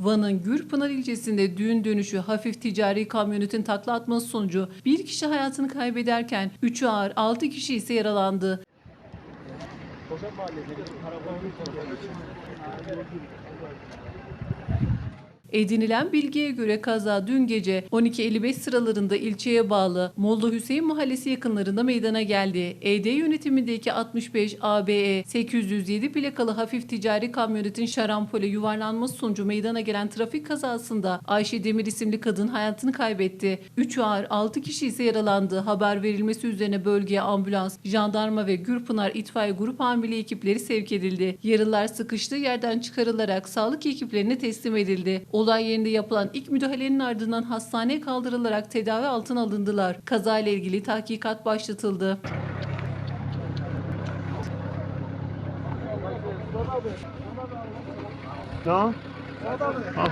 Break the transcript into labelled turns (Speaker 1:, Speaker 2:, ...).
Speaker 1: Van'ın Gürpınar ilçesinde düğün dönüşü hafif ticari kamyonetin takla atması sonucu bir kişi hayatını kaybederken 3'ü ağır 6 kişi ise yaralandı. Edinilen bilgiye göre kaza dün gece 12.55 sıralarında ilçeye bağlı Molla Hüseyin Mahallesi yakınlarında meydana geldi. ED yönetimindeki 65 ABE 807 plakalı hafif ticari kamyonetin şarampole yuvarlanması sonucu meydana gelen trafik kazasında Ayşe Demir isimli kadın hayatını kaybetti. 3 ağır 6 kişi ise yaralandı. Haber verilmesi üzerine bölgeye ambulans, jandarma ve Gürpınar itfaiye grup amiri ekipleri sevk edildi. Yaralılar sıkıştığı yerden çıkarılarak sağlık ekiplerine teslim edildi. Olay yerinde yapılan ilk müdahalenin ardından hastaneye kaldırılarak tedavi altına alındılar. Kazayla ilgili tahkikat başlatıldı.
Speaker 2: Tamam. Al.